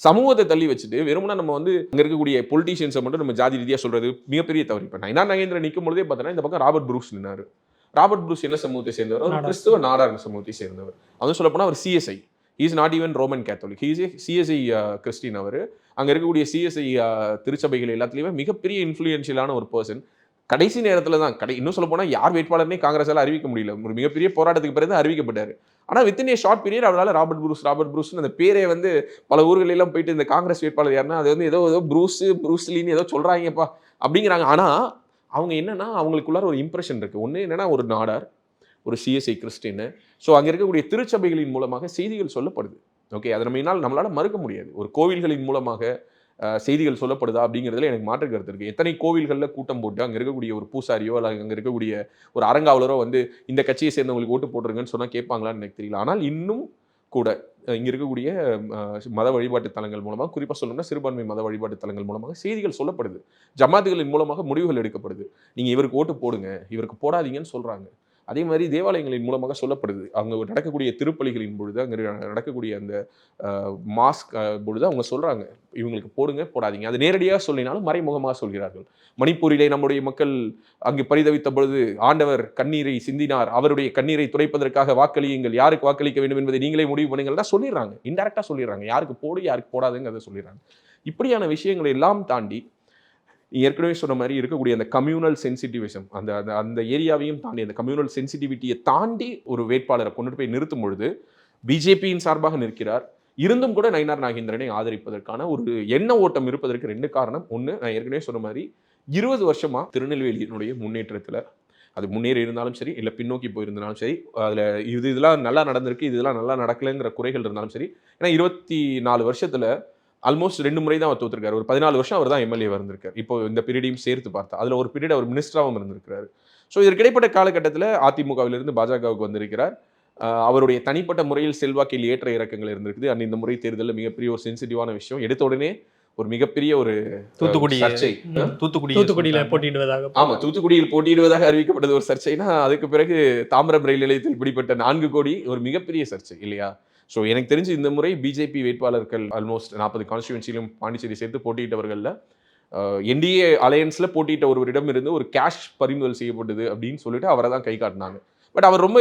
சமூகத்தை தள்ளி வச்சுட்டு வெறுமனா நம்ம வந்து அங்கே இருக்கக்கூடிய பொலிட்டீஷியன்ஸை மட்டும் நம்ம ஜாதி ரீதியாக சொல்கிறது மிகப்பெரிய தவறு. இப்போ நயனா நகேந்திரன் நிற்கும் பொழுதே பார்த்தோன்னா இந்த பக்கம் ராபர்ட் ப்ரூஸ் நின்னார். ராபர்ட் ப்ரூஸ் என்ன சமூகத்தை சேர்ந்தவர்? அவர். கிறிஸ்துவ நாடார் சமூகத்தை சேர்ந்தவர். அதுவும் சொல்ல போனா அவர் CSI is not even Roman Catholic he's CSI Christian அவர். அங்க இருக்கக்கூடிய சிஎஸ்ஐ திருச்சபைகள் எல்லாத்துலயுமே மிகப்பெரிய இன்ஃப்ளூயன்ஷியலான ஒரு பர்சன் கடைசி நேரத்தில் தான் கடை இன்னும் சொல்ல போனால் யார் வேட்பாளர்னே காங்கிரஸால் அறிவிக்க முடியல. ஒரு மிகப்பெரிய போராட்டத்துக்கு பிறகு அறிவிக்கப்பட்டார். ஆனால் வித்தின் ஏ ஷார்ட் பீரியட் அவரால் ராபர்ட் ப்ரூஸ் ராபர்ட் ப்ரூஸ்னு அந்த பேரே வந்து பல ஊர்கள் எல்லாம் போயிட்டு இந்த காங்கிரஸ் வேட்பாளர் யாருன்னா அது வந்து ஏதோ ஏதோ ப்ரூஸ் ப்ரூஸ்லின்னு ஏதோ சொல்கிறாங்கப்பா அப்படிங்கிறாங்க. ஆனால் அவங்க என்னென்னா அவங்களுக்குள்ளார ஒரு இம்ப்ரெஷன் இருக்குது ஒன்று என்னென்னா ஒரு நாடார் ஒரு சிஎஸ்ஐ கிறிஸ்டின்னு ஸோ அங்கே இருக்கக்கூடிய திருச்சபைகளின் மூலமாக செய்திகள் சொல்லப்படுது. ஓகே அதை நம்ம என்னால் மறுக்க முடியாது. ஒரு கோவில்களின் மூலமாக செய்திகள் சொல்லப்படுதா அப்படிங்கிறதுல எனக்கு மாற்று கருத்து இருக்குது எத்தனை கோவில்களில் கூட்டம் போட்டு அங்கே இருக்கக்கூடிய ஒரு பூசாரியோ அல்ல அங்கே இருக்கக்கூடிய ஒரு அறங்காவலரோ வந்து இந்த கட்சியை சேர்ந்தவங்களுக்கு ஓட்டு போட்டுருங்கன்னு சொன்னால் கேட்பாங்களான்னு எனக்கு தெரியல. ஆனால் இன்னும் கூட இங்கே இருக்கக்கூடிய மத வழிபாட்டு தலங்கள் மூலமாக குறிப்பாக சொல்லணும்னா சிறுபான்மை மத வழிபாட்டு தலங்கள் மூலமாக செய்திகள் சொல்லப்படுது. ஜமாத்துகளின் மூலமாக முடிவுகள் எடுக்கப்படுது. நீங்கள் இவருக்கு ஓட்டு போடுங்க இவருக்கு போடாதீங்கன்னு சொல்கிறாங்க அதே மாதிரி தேவாலயங்களின் மூலமாக சொல்லப்படுது. அவங்க நடக்கக்கூடிய திருப்பலிகளின் பொழுது அங்கே நடக்கக்கூடிய அந்த மாஸ்க் பொழுது அவங்க சொல்கிறாங்க இவங்களுக்கு போடுங்க போடாதீங்க. அது நேரடியாக சொல்லினாலும் மறைமுகமாக சொல்கிறார்கள். மணிப்பூரிலே நம்முடைய மக்கள் அங்கு பரிதவித்த பொழுது ஆண்டவர் கண்ணீரை சிந்தினார். அவருடைய கண்ணீரை துடைப்பதற்காக வாக்களியுங்கள். யாருக்கு வாக்களிக்க வேண்டும் என்பதை நீங்களே முடிவு பண்ணுங்கள். தான் சொல்லிடுறாங்க. இன்டெரக்டாக சொல்லிடுறாங்க. யாருக்கு போடு யாருக்கு போடாதுங்கிறத சொல்லிடுறாங்க. இப்படியான விஷயங்களை எல்லாம் தாண்டி ஏற்கனவே சொன்ன மாதிரி இருக்கக்கூடிய அந்த கம்யூனல் சென்சிட்டிவிசம் அந்த அந்த அந்த ஏரியாவையும் தாண்டி அந்த கம்யூனல் சென்சிட்டிவிட்டியை தாண்டி ஒரு வேட்பாளரை கொண்டுட்டு போய் நிறுத்தும் பொழுது பிஜேபியின் சார்பாக நிற்கிறார். இருந்தும் கூட நயினார் நாகேந்திரனை ஆதரிப்பதற்கான ஒரு எண்ண ஓட்டம் இருப்பதற்கு ரெண்டு காரணம். ஒன்று நான் ஏற்கனவே சொன்ன மாதிரி இருபது வருஷமாக திருநெல்வேலியினுடைய முன்னேற்றத்தில் அது முன்னேறி இருந்தாலும் சரி இல்லை பின்னோக்கி போயிருந்தாலும் சரி அதில் இது இதெல்லாம் நல்லா நடந்திருக்கு இது இதெல்லாம் நல்லா நடக்கலைங்கிற குறைகள் இருந்தாலும் சரி ஏன்னா இருபத்தி நாலு வருஷத்தில் ஆல்மோஸ்ட் ரெண்டு முறை தான் அவர் தோத்துருக்காரு. ஒரு பதினாலு வருஷம் அவர் தான் எம்எல்ஏ இருந்திருக்காரு இப்போ இந்த பீரியடையும் சேர்த்து பார்த்தா அதில் ஒரு பீரியட் அவர் மினிஸ்டராகவும் இருந்திருக்கிறாரு. ஸோ இதற்கு இடைப்பட்ட காலகட்டத்தில் அதிமுகவிலிருந்து பாஜகவுக்கு வந்திருக்கிறார். அவருடைய தனிப்பட்ட முறையில் செல்வாக்கில் ஏற்ற இறக்கங்கள் இருந்திருக்குது. அண்ட் இந்த முறை தேர்தலில் மிகப்பெரிய ஒரு சென்சிட்டிவான விஷயம். எடுத்த உடனே ஒரு மிகப்பெரிய ஒரு தூத்துக்குடி சர்ச்சை. தூத்துக்குடி தூத்துக்குடியில போட்டியிடுவதாக ஆமா தூத்துக்குடியில் போட்டியிடுவதாக அறிவிக்கப்பட்டது ஒரு சர்ச்சைனா அதுக்கு பிறகு தாம்பரம் ரயில் நிலையத்தில் பிடிப்பட்ட நான்கு கோடி ஒரு மிகப்பெரிய சர்ச்சை இல்லையா? ஸோ எனக்கு தெரிஞ்சு இந்த முறை பிஜேபி வேட்பாளர்கள் ஆல்மோஸ்ட் நாற்பது கான்ஸ்டியூன்சிலும் பாண்டிச்சேரி சேர்த்து போட்டியிட்டவர்களில் என்டிஏ அலையன்ஸில் போட்டியிட்ட ஒருவரிடம் இருந்து ஒரு கேஷ் பறிமுதல் செய்யப்பட்டது அப்படின்னு சொல்லிட்டு அவரை தான் கை காட்டினாங்க. பட் அவர் ரொம்ப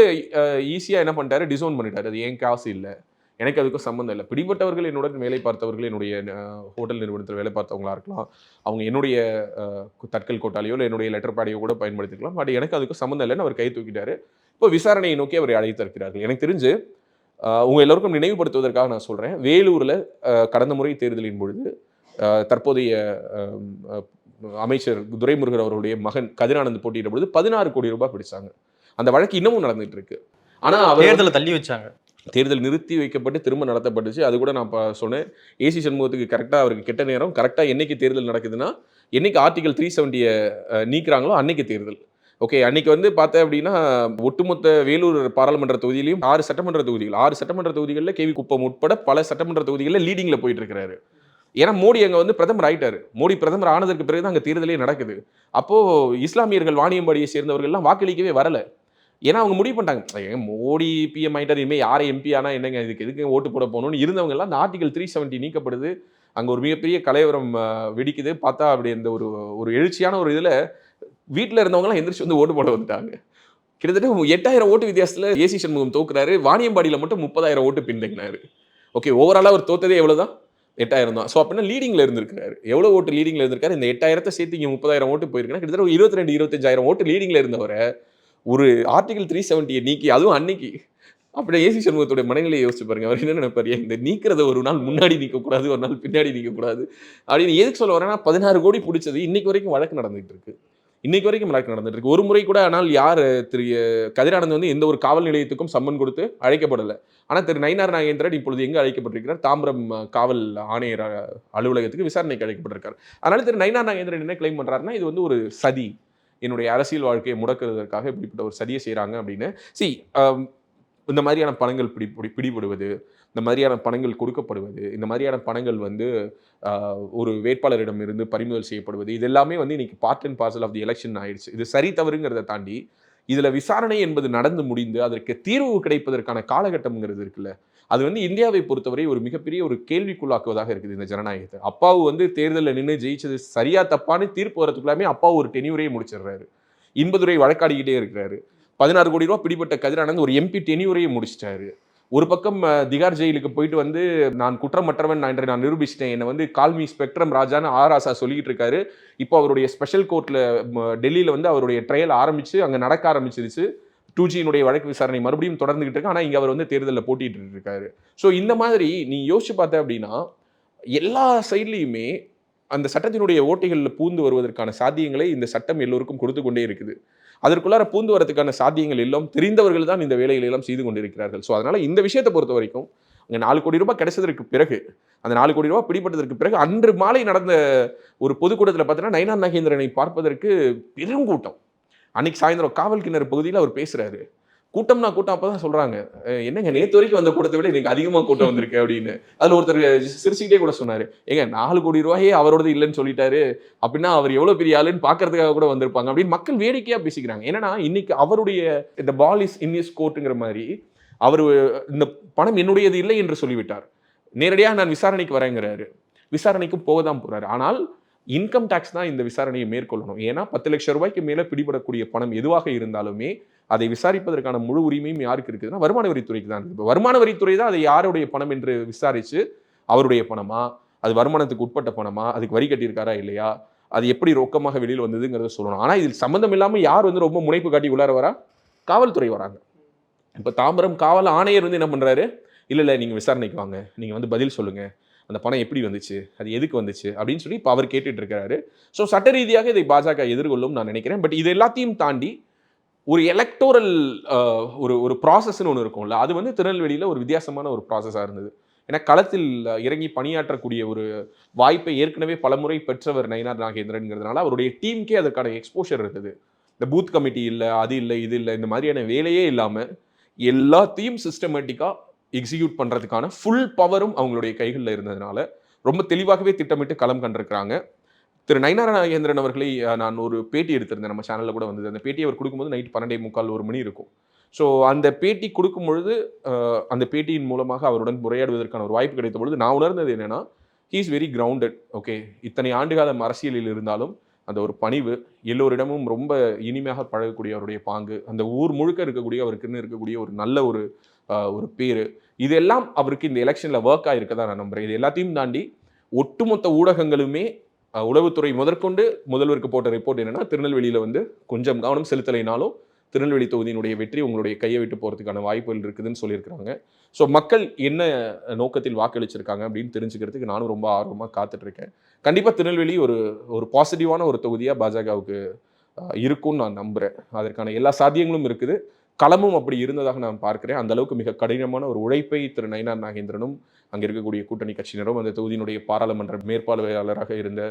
ஈஸியாக என்ன பண்ணிட்டாரு? டிசோன் பண்ணிட்டார். அது ஏன் காசு இல்லை? எனக்கு அதுக்கும் சம்மந்தம் இல்லை. பிடிப்பட்டவர்கள் என்னுடன் வேலை பார்த்தவர்கள் என்னுடைய ஹோட்டல் நிறுவனத்தில் வேலை பார்த்தவங்களா இருக்கலாம். அவங்க என்னுடைய அஹ், தட்கல் கோட்டாலையோ இல்லை என்னுடைய லெட்டர் பேடையோ கூட பயன்படுத்திக்கலாம் பட் எனக்கு அதுக்கும் சம்மந்தம் இல்லைன்னு அவர் கை தூக்கிட்டாரு. இப்போ விசாரணையை நோக்கி அவரை அழைத்திருக்கிறார்கள் எனக்கு தெரிஞ்சு அஹ், உங்க எல்லோருக்கும் நினைவுபடுத்துவதற்காக நான் சொல்றேன். வேலூர்ல கடந்த முறை தேர்தலின் பொழுது தற்போதைய அமைச்சர் துரைமுருகன் அவருடைய மகன் கதிரானந்த் போட்டியிட்ட பொழுது பதினாறு கோடி ரூபாய் பிடிச்சாங்க. அந்த வழக்கு இன்னமும் நடந்துட்டு இருக்கு ஆனா அவர் தேர்தலை தள்ளி வச்சாங்க. தேர்தல் நிறுத்தி வைக்கப்பட்டு திரும்ப நடத்தப்பட்டுச்சு. அது கூட நான் சொன்னேன். ஏசி சண்முகத்துக்கு கரெக்டாக அவருக்கு கெட்ட நேரம் கரெக்டாக என்னைக்கு தேர்தல் நடக்குதுன்னா என்னைக்கு ஆர்டிகல் த்ரீ செவன்ட்டியை நீக்குறாங்களோ அன்னைக்கு தேர்தல். ஓகே அன்னைக்கு வந்து பார்த்தேன் அப்படின்னா ஒட்டுமொத்த வேலூர் பாராளுமன்ற தொகுதியிலையும் ஆறு சட்டமன்ற தொகுதிகள். ஆறு சட்டமன்ற தொகுதிகளில் கேவி குப்பம் உட்பட பல சட்டமன்ற தொகுதிகளில் லீடிங்கில் போயிட்டு இருக்கிறாரு ஏன்னா மோடி அங்கே வந்து பிரதமர் ஆயிட்டாரு. மோடி பிரதமர் ஆனதற்கு பிறகு தான் அங்கே தேர்தலே நடக்குது. அப்போது இஸ்லாமியர்கள் வாணியம்பாடியை சேர்ந்தவர்கள்லாம் வாக்களிக்கவே வரலை. ஏன்னா அவங்க முடிவு பண்ணிட்டாங்க. மோடி பிஎம் ஆயிட்டார். இனிமேல் யாரை எம்பி ஆனால் என்னங்க? இதுக்கு எதுக்கு ஓட்டு போட போகணும்னு? இருந்தவங்கலாம் அந்த ஆர்டிகல் த்ரீ செவன்ட்டி நீக்கப்படுது. அங்கே ஒரு மிகப்பெரிய கலைவரம் வெடிக்குது. பார்த்தா அப்படி இந்த ஒரு ஒரு எழுச்சியான ஒரு இதில் வீட்டில் இருந்தவங்களாம் எந்திரிச்சு வந்து ஓட்டு போட வந்துட்டாங்க. கிட்டத்தட்ட எட்டாயிரம் ஓட்டு வித்தியாசத்தில் ஏசி சண்முகம் தோக்குறாரு. வாணியம்பாடியில் மட்டும் முப்பதாயிரம் ஓட்டு பின்தங்கினாரு. ஓகே ஓவராலாக அவர் தோத்ததே எவ்வளோ தான் எட்டாயிரம் தான். ஸோ அப்படின்னா லீடிங்கில் இருந்திருக்காரு எவ்வளோ ஓட்டு லீடிங்கில் இருந்திருக்காரு? இந்த எட்டாயிரத்தை சேர்த்து இங்கே முப்பதாயிரம் ஓட்டு போயிருக்குன்னா கிட்டத்தட்ட ஒரு இருபத்தி ரெண்டு இருபத்தஞ்சாயிரம் ஓட்டு லீடிங்கில் இருந்தவரை ஒரு ஆர்டிகல் த்ரீ செவன்ட்டியை நீக்கி அதுவும் அன்னைக்கு. அப்படியே ஏசி சண்முகத்துடைய மனநிலையை யோசிச்சு பாருங்க. அவர் என்ன நினைப்பாரு? இந்த நீக்கிறத ஒரு நாள் முன்னாடி நீக்கக்கூடாது ஒரு நாள் பின்னாடி நீக்கக்கூடாது. அப்படின்னு எதுக்கு சொல்ல வரேன்னா பதினாறு கோடி பிடிச்சது இன்னைக்கு வரைக்கும் வழக்கு நடந்துட்டு இருக்கு. இன்னைக்கு வரைக்கும் வழக்கு நடந்துட்டு இருக்கு ஒரு முறை கூட ஆனால் யார் திரு கதிரானந்த் வந்து எந்த ஒரு காவல் நிலையத்துக்கும் சம்மன் கொடுத்து அழைக்கப்படலை. ஆனால் திரு நயினார் நாகேந்திரன் இப்பொழுது எங்கே அழைக்கப்பட்டிருக்கிறார்? தாம்பரம் காவல் ஆணையர் அலுவலகத்துக்கு விசாரணைக்கு அழைக்கப்பட்டிருக்கார். அதனால திரு நயினார் நாகேந்திரன் என்ன கிளைம் பண்ணுறாருன்னா இது வந்து ஒரு சதி. என்னுடைய அரசியல் வாழ்க்கையை முடக்குறதற்காக இப்படிப்பட்ட ஒரு சதியை செய்கிறாங்க அப்படின்னு. சி இந்த மாதிரியான பணங்கள் பிடி பிடிபடுவது இந்த மாதிரியான பணங்கள் கொடுக்கப்படுவது இந்த மாதிரியான பணங்கள் வந்து ஒரு வேட்பாளரிடம் இருந்து பறிமுதல் செய்யப்படுவது இது எல்லாமே வந்து இன்னைக்கு part and parcel of the election ஆயிடுச்சு. இது சரி தவறுங்கிறத தாண்டி இதில் விசாரணை என்பது நடந்து முடிந்து அதற்கு தீர்வு கிடைப்பதற்கான காலகட்டம்ங்கிறது இருக்குல்ல அது வந்து இந்தியாவை பொறுத்தவரை ஒரு மிகப்பெரிய ஒரு கேள்விக்குள்ளாக்குவதாக இருக்குது இந்த ஜனநாயகத்தை. அப்பாவு வந்து தேர்தலில் நின்று ஜெயிச்சது சரியா தப்பான்னு தீர்ப்பு வரத்துக்குள்ளாமே அப்பா ஒரு டெனியூரையே முடிச்சிடுறாரு. இன்பதுரை வழக்காடிக்கிட்டே இருக்கிறாரு. பதினாறு கோடி ரூபா பிடிப்பட்ட கதிரானந்த் ஒரு எம்பி டெனியூரையே முடிச்சிட்டாரு. ஒரு பக்கம் திகார் ஜெயிலுக்கு போயிட்டு வந்து நான் குற்றமற்றவன் நான் நான் நிரூபிச்சிட்டேன். என்னை வந்து கால்மி ஸ்பெக்ட்ரம் ராஜான்னு ஆர் ஆசா சொல்லிட்டு இருக்காரு இப்போ அவருடைய ஸ்பெஷல் கோர்ட்டில் டெல்லியில் வந்து அவருடைய ட்ரையல் ஆரம்பித்து அங்கே நடக்க ஆரம்பிச்சிருச்சு டூஜியினுடைய வழக்கு விசாரணை மறுபடியும் தொடர்ந்துகிட்டு இருக்கு ஆனால் இங்கே அவர் வந்து தேர்தலில் போட்டிட்டு இருக்காரு ஸோ இந்த மாதிரி நீ யோசிச்சு பார்த்த அப்படின்னா எல்லா சைட்லையுமே அந்த சட்டத்தினுடைய ஓட்டைகளில் பூந்து வருவதற்கான சாத்தியங்களை இந்த சட்டம் எல்லோருக்கும் கொடுத்து கொண்டே இருக்குது. அதற்குள்ளார பூந்து வரதுக்கான சாத்தியங்கள் எல்லாம் தெரிந்தவர்கள் தான் இந்த வேலைகள் எல்லாம் செய்து கொண்டிருக்கிறார்கள். ஸோ அதனால் இந்த விஷயத்தை பொறுத்த வரைக்கும் அங்கே நாலு கோடி ரூபாய் கிடைச்சதற்கு பிறகு அந்த நாலு கோடி ரூபாய் பிடிபட்டதற்கு பிறகு அன்று மாலை நடந்த ஒரு பொதுக்கூட்டத்தில் பார்த்தீங்கன்னா நயனா நாகேந்திரனை பார்ப்பதற்கு பெரும் கூட்டம் அன்னைக்கு சாயந்தரம் காவல் கிணறு பகுதியில் அவர் பேசுகிறாரு கூட்டம்னா கூட்டம் அப்பதான் சொல்றாங்க. என்னங்க நேற்று வரைக்கும் வந்த கூட்டத்தை விட இன்னைக்கு அதிகமா கூட்டம் வந்திருக்கு அப்படின்னு. அதுல ஒருத்தர் சிரிச்சுக்கிட்டே கூட சொன்னாரு. ஏங்க நாலு கோடி ரூபாயே அவரோடது இல்லைன்னு சொல்லிட்டாரு. அப்படின்னா அவர் எவ்வளவு பெரிய ஆளுன்னு பாக்குறதுக்காக கூட வந்திருப்பாங்க அப்படின்னு மக்கள் வேடிக்கையா பேசிக்கிறாங்க. என்னன்னா இன்னைக்கு அவருடைய இந்த பால் இஸ் இன் இஸ் கோர்ட்டுங்கிற மாதிரி அவர் இந்த பணம் என்னுடையது இல்லை என்று சொல்லிவிட்டார். நேரடியாக நான் விசாரணைக்கு வரேங்கிறாரு. விசாரணைக்கு போக தான் போறாரு. ஆனால் இன்கம் டேக்ஸ் தான் இந்த விசாரணையை மேற்கொள்ளணும். ஏன்னா பத்து லட்சம் ரூபாய்க்கு மேலே பிடிபடக்கூடிய பணம் எதுவாக இருந்தாலுமே அதை விசாரிப்பதற்கான முழு உரிமையும் யாருக்கு இருக்குதுன்னா வருமான வரித்துறைக்கு தான் இருக்குது. இப்போ வருமான வரித்துறை தான் அதை யாருடைய பணம் என்று விசாரித்து அவருடைய பணமா? அது வருமானத்துக்கு உட்பட்ட பணமா? அதுக்கு வரி கட்டியிருக்காரா இல்லையா? அது எப்படி ரொக்கமாக வெளியில் வந்ததுங்கிறத சொல்லணும். ஆனால் இதில் சம்மந்தம் இல்லாமல் யார் வந்து ரொம்ப முனைப்பு காட்டி உள்ளார வரா? காவல்துறை வராங்க. இப்போ தாம்பரம் காவல் ஆணையர் வந்து என்ன பண்ணுறாரு இல்லை இல்லை நீங்கள் விசாரணைக்கு வாங்க. நீங்கள் வந்து பதில் சொல்லுங்கள் அந்த பணம் எப்படி வந்துச்சு? அது எதுக்கு வந்துச்சு? அப்படின்னு சொல்லி இப்போ அவர் கேட்டுட்டு இருக்கிறாரு. ஸோ சட்ட ரீதியாக இதை பாஜக எதிர்கொள்ளும் நான் நினைக்கிறேன். பட் இது எல்லாத்தையும் தாண்டி ஒரு எலக்டோரல் ஒரு ஒரு ப்ராசஸ்ன்னு ஒன்று இருக்கும்ல. அது வந்து திருநெல்வேலியில் ஒரு வித்தியாசமான ஒரு ப்ராசஸாக இருந்தது. ஏன்னா களத்தில் இறங்கி பணியாற்றக்கூடிய ஒரு வாய்ப்பை ஏற்கனவே பலமுறை பெற்றவர் நயினார் நாகேந்திரன்ங்கிறதுனால அவருடைய டீமுக்கே அதற்கான எக்ஸ்போஷர் இருக்குது இந்த பூத் கமிட்டி இல்லை அது இல்லை இது இல்லை இந்த மாதிரியான வேலையே இல்லாமல் எல்லாத்தையும் சிஸ்டமேட்டிக்காக எக்ஸிக்யூட் பண்ணுறதுக்கான ஃபுல் பவரும் அவங்களுடைய கைகளில் இருந்ததுனால ரொம்ப தெளிவாகவே திட்டமிட்டு களம் கண்டிருக்கிறாங்க. திரு நயனார நாகேந்திரன் அவர்களை நான் ஒரு பேட்டி எடுத்திருந்தேன். நம்ம சேனலில் கூட வந்தது. அந்த பேட்டி அவர் கொடுக்கும்போது நைட் பன்னெண்டே முக்கால் ஒரு மணி இருக்கும். ஸோ அந்த பேட்டி கொடுக்கும் பொழுது அந்த பேட்டியின் மூலமாக அவருடன் உரையாடுவதற்கான ஒரு வாய்ப்பு கிடைத்த பொழுது நான் உணர்ந்தது என்னென்னா he is very grounded okay இத்தனை ஆண்டுகாலம் அரசியலில் இருந்தாலும் அந்த ஒரு பணிவு எல்லோரிடமும் ரொம்ப இனிமையாக பழகக்கூடிய அவருடைய பாங்கு அந்த ஊர் முழுக்க இருக்கக்கூடிய அவருக்குன்னு இருக்கக்கூடிய ஒரு நல்ல ஒரு ஒரு பேர். இதெல்லாம் அவருக்கு இந்த எலெக்ஷனில் ஒர்க் ஆகிருக்க தான் நான் நம்புறேன். இது எல்லாத்தையும் தாண்டி ஒட்டுமொத்த ஊடகங்களுமே உளவுத்துறை முதற்கொண்டு முதல்வருக்கு போட்ட ரிப்போர்ட் என்னன்னா திருநெல்வேலியில் வந்து கொஞ்சம் கவனம் செலுத்தலைனாலும் திருநெல்வேலி தொகுதியினுடைய வெற்றி உங்களுடைய கையை விட்டு போகிறதுக்கான வாய்ப்புகள் இருக்குதுன்னு சொல்லியிருக்கிறாங்க. ஸோ மக்கள் என்ன நோக்கத்தில் வாக்களிச்சிருக்காங்க அப்படின்னு தெரிஞ்சுக்கிறதுக்கு நானும் ரொம்ப ஆர்வமாக காத்துட்ருக்கேன். கண்டிப்பாக திருநெல்வேலி ஒரு ஒரு பாசிட்டிவான ஒரு தொகுதியாக பாஜகவுக்கு இருக்கும்னு நான் நம்புகிறேன் அதற்கான எல்லா சாத்தியங்களும் இருக்குது. களமும் அப்படி இருந்ததாக நான் பார்க்கிறேன். அந்த அளவுக்கு மிக கடினமான ஒரு உழைப்பை திரு நயினார் நாகேந்திரனும் அங்கே இருக்கக்கூடிய கூட்டணி கட்சியினரும் அந்த தொகுதியினுடைய பாராளுமன்ற மேற்பார்வையாளராக இருந்த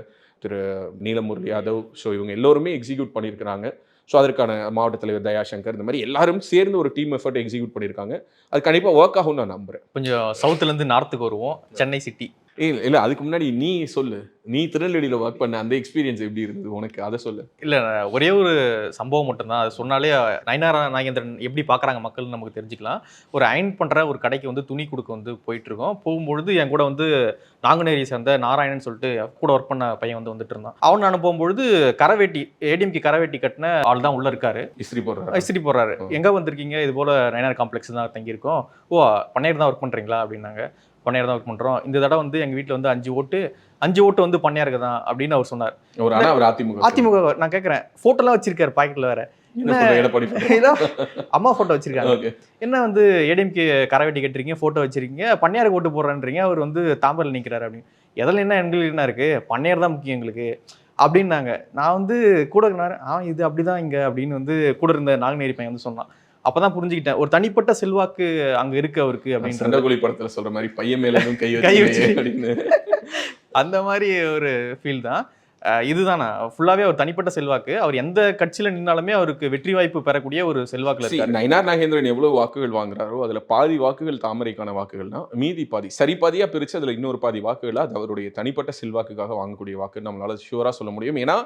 திரு நீலமுரளி யாதவ் ஸோ இவங்க எல்லோருமே எக்ஸிக்யூட் பண்ணியிருக்கிறாங்க. ஸோ அதற்கான மாவட்ட தலைவர் தயாசங்கர் இந்த மாதிரி எல்லாரும் சேர்ந்து ஒரு டீம் எஃபர்ட் எக்ஸிக்யூட் பண்ணியிருக்காங்க. அது கண்டிப்பாக ஒர்க் ஆகும்னு நான் நம்புறேன். கொஞ்சம் சவுத்துலேருந்து நார்த்துக்கு வருவோம். சென்னை சிட்டி இல்லை இல்லை அதுக்கு முன்னாடி நீ சொல்லு. நீ திருநெல்வேலியில் ஒர்க் பண்ண அந்த எக்ஸ்பீரியன்ஸ் எப்படி இருந்தது உனக்கு? அதை சொல்லு. இல்ல ஒரே ஒரு சம்பவம் மட்டும்தான். அது சொன்னாலே நயனாரா நாகேந்திரன் எப்படி பார்க்கறாங்க மக்கள் நமக்கு தெரிஞ்சுக்கலாம். ஒரு அயன் பண்ற ஒரு கடைக்கு வந்து துணி கொடுக்க வந்து போயிட்டு இருக்கோம் போகும்பொழுது என் கூட வந்து நாங்குநேரியை சேர்ந்த நாராயணன் சொல்லிட்டு கூட ஒர்க் பண்ண பையன் வந்து வந்துட்டு இருந்தான். அவன் நான் போகும்பொழுது கரவேட்டி ஏடிஎம்கே கரவேட்டி கட்டின ஆள் தான் உள்ள இருக்காரு. இஸ்திரி போடுற இஸ்திரி போடுறாரு. எங்க வந்திருக்கீங்க? இது போல நயனார் காம்ப்ளெக்ஸ் தான் தங்கியிருக்கோம். ஓ பண்ணையர் தான் ஒர்க் பண்றீங்களா? அப்படின்னாங்க. பண்ணையர் தான் ஒர்க் பண்றோம். இந்த தடவை வந்து எங்க வீட்ல வந்து அஞ்சு ஓட்டு அஞ்சு ஓட்டு வந்து பண்ணையாருக்கு தான் அப்படின்னு அவர் சொன்னார். ஒரு அதிமுக அதிமுக நான் கேட்கறேன் போட்டோலாம் வச்சிருக்காரு பாக்கெட்ல வேற. அம்மா போட்டோ வச்சிருக்காங்க. என்ன வந்து ஏடிஎம்கே கரவெட்டி கட்டுறீங்க போட்டோ வச்சிருக்கீங்க பண்ணையாருக்கு ஓட்டு போடுறேன்றீங்க அவர் வந்து தாம்பரில் நிக்கிறாரு அப்படின்னு. எதில் என்ன எங்களுக்கு என்ன இருக்கு? பண்ணையார் தான் முக்கியம் எங்களுக்கு அப்படின்னாங்க. நான் வந்து கூட இருக்கிற ஆ இது அப்படிதான் இங்க அப்படின்னு வந்து கூட இருந்த நாகநேரி பையன் வந்து சொன்னான். அப்பதான் புரிஞ்சுக்கிட்டேன். ஒரு தனிப்பட்ட செல்வாக்கு அங்க இருக்கு அவருக்கு அப்படின்னு சண்டகோலி படத்துல சொல்ற மாதிரி பையன் மேல கை கை. அப்படின்னு. <laughs> அந்த மாதிரி ஒரு ஃபீல் தான். இதுதான் ஃபுல்லாவே ஒரு தனிப்பட்ட செல்வாக்கு. அவர் எந்த கட்சியில நின்னாலுமே அவருக்கு வெற்றி வாய்ப்பு பெறக்கூடிய ஒரு செல்வாக்குல இருக்காரு. நயினார் நாகேந்திரன் எவ்வளவு வாக்குகள் வாங்குறாரோ அதுல பாதி வாக்குகள் தாமரைக்கான வாக்குகள்னா மீதி பாதி சரி பாதியா பிரிச்சு அதுல இன்னொரு பாதி வாக்குகள் அது அவருடைய தனிப்பட்ட செல்வாக்குக்காக வாங்கக்கூடிய வாக்கு நம்மளால ஷூரா சொல்ல முடியும். ஏன்னா